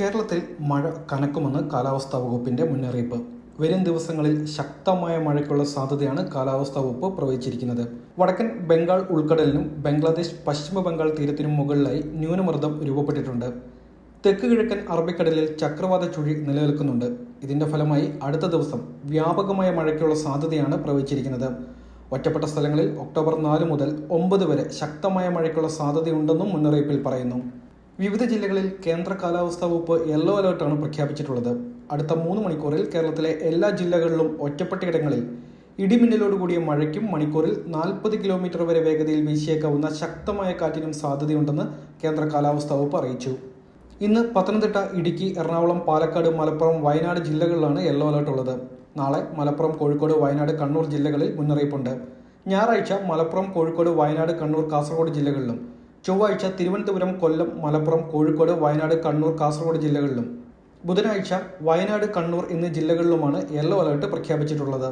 കേരളത്തിൽ മഴ കനക്കുമെന്ന് കാലാവസ്ഥാ വകുപ്പിന്റെ മുന്നറിയിപ്പ്. വരും ദിവസങ്ങളിൽ ശക്തമായ മഴയ്ക്കുള്ള സാധ്യതയാണ് കാലാവസ്ഥാ വകുപ്പ് പ്രവചിച്ചിരിക്കുന്നത്. വടക്കൻ ബംഗാൾ ഉൾക്കടലിനും ബംഗ്ലാദേശ് പശ്ചിമ ബംഗാൾ തീരത്തിനും മുകളിലായി ന്യൂനമർദ്ദം രൂപപ്പെട്ടിട്ടുണ്ട്. തെക്ക് കിഴക്കൻ അറബിക്കടലിൽ ചക്രവാത ചുഴി നിലനിൽക്കുന്നുണ്ട്. ഇതിന്റെ ഫലമായി അടുത്ത ദിവസം വ്യാപകമായ മഴയ്ക്കുള്ള സാധ്യതയാണ് പ്രവചിച്ചിരിക്കുന്നത്. ഒറ്റപ്പെട്ട സ്ഥലങ്ങളിൽ ഒക്ടോബർ നാല് മുതൽ ഒമ്പത് വരെ ശക്തമായ മഴയ്ക്കുള്ള സാധ്യതയുണ്ടെന്നും മുന്നറിയിപ്പിൽ പറയുന്നു. വിവിധ ജില്ലകളിൽ കേന്ദ്ര കാലാവസ്ഥാ വകുപ്പ് യെല്ലോ അലേർട്ടാണ് പ്രഖ്യാപിച്ചിട്ടുള്ളത്. അടുത്ത മൂന്ന് മണിക്കൂറിൽ കേരളത്തിലെ എല്ലാ ജില്ലകളിലും ഒറ്റപ്പെട്ടയിടങ്ങളിൽ ഇടിമിന്നലോടുകൂടിയ മഴയ്ക്കും മണിക്കൂറിൽ നാൽപ്പത് കിലോമീറ്റർ വരെ വേഗതയിൽ വീശിയേക്കാവുന്ന ശക്തമായ കാറ്റിനും സാധ്യതയുണ്ടെന്ന് കേന്ദ്ര കാലാവസ്ഥാ വകുപ്പ് അറിയിച്ചു. ഇന്ന് പത്തനംതിട്ട ഇടുക്കി എറണാകുളം പാലക്കാട് മലപ്പുറം വയനാട് ജില്ലകളിലാണ് യെല്ലോ അലർട്ട് ഉള്ളത് നാളെ മലപ്പുറം കോഴിക്കോട് വയനാട് കണ്ണൂർ ജില്ലകളിൽ മുന്നറിയിപ്പുണ്ട്. ഞായറാഴ്ച മലപ്പുറം കോഴിക്കോട് വയനാട് കണ്ണൂർ കാസർഗോഡ് ജില്ലകളിലും ചൊവ്വാഴ്ച തിരുവനന്തപുരം കൊല്ലം മലപ്പുറം കോഴിക്കോട് വയനാട് കണ്ണൂർ കാസർഗോഡ് ജില്ലകളിലും. ബുധനാഴ്ച വയനാട് കണ്ണൂർ എന്നീ ജില്ലകളിലുമാണ് യെല്ലോ അലർട്ട് പ്രഖ്യാപിച്ചിട്ടുള്ളത്.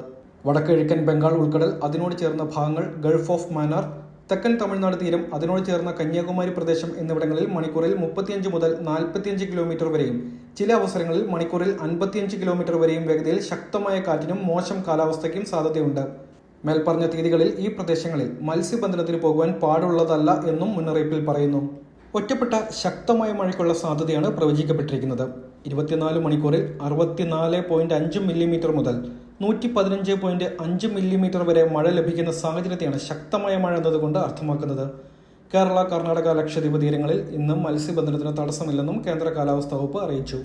വടക്കിഴക്കൻ ബംഗാൾ ഉൾക്കടൽ അതിനോട് ചേർന്ന ഭാഗങ്ങൾ ഗൾഫ് ഓഫ് മാനാർ തെക്കൻ തമിഴ്നാട് തീരം അതിനോട് ചേർന്ന കന്യാകുമാരി പ്രദേശം എന്നിവിടങ്ങളിൽ മണിക്കൂറിൽ മുപ്പത്തിയഞ്ച് മുതൽ നാൽപ്പത്തിയഞ്ച് കിലോമീറ്റർ വരെയും ചില അവസരങ്ങളിൽ മണിക്കൂറിൽ അൻപത്തിയഞ്ച് കിലോമീറ്റർ വരെയും വേഗതയിൽ ശക്തമായ കാറ്റിനും മോശം കാലാവസ്ഥയ്ക്കും സാധ്യതയുണ്ട്. മേൽപ്പറഞ്ഞ തീയതികളിൽ ഈ പ്രദേശങ്ങളിൽ മത്സ്യബന്ധനത്തിന് പോകുവാൻ പാടുള്ളതല്ല എന്നും മുന്നറിയിപ്പിൽ പറയുന്നു. ഒറ്റപ്പെട്ട ശക്തമായ മഴയ്ക്കുള്ള സാധ്യതയാണ് പ്രവചിക്കപ്പെട്ടിരിക്കുന്നത്. ഇരുപത്തിനാല് മണിക്കൂറിൽ അറുപത്തിനാല് പോയിന്റ് അഞ്ച് മില്ലിമീറ്റർ മുതൽ നൂറ്റി പതിനഞ്ച് പോയിന്റ് അഞ്ച് മില്ലിമീറ്റർ വരെ മഴ ലഭിക്കുന്ന സാഹചര്യത്തെയാണ് ശക്തമായ മഴ എന്നതുകൊണ്ട് അർത്ഥമാക്കുന്നത്. കേരള കർണാടക ലക്ഷദ്വീപ് തീരങ്ങളിൽ ഇന്നും മത്സ്യബന്ധനത്തിന് തടസ്സമില്ലെന്നും കേന്ദ്ര കാലാവസ്ഥാ വകുപ്പ് അറിയിച്ചു.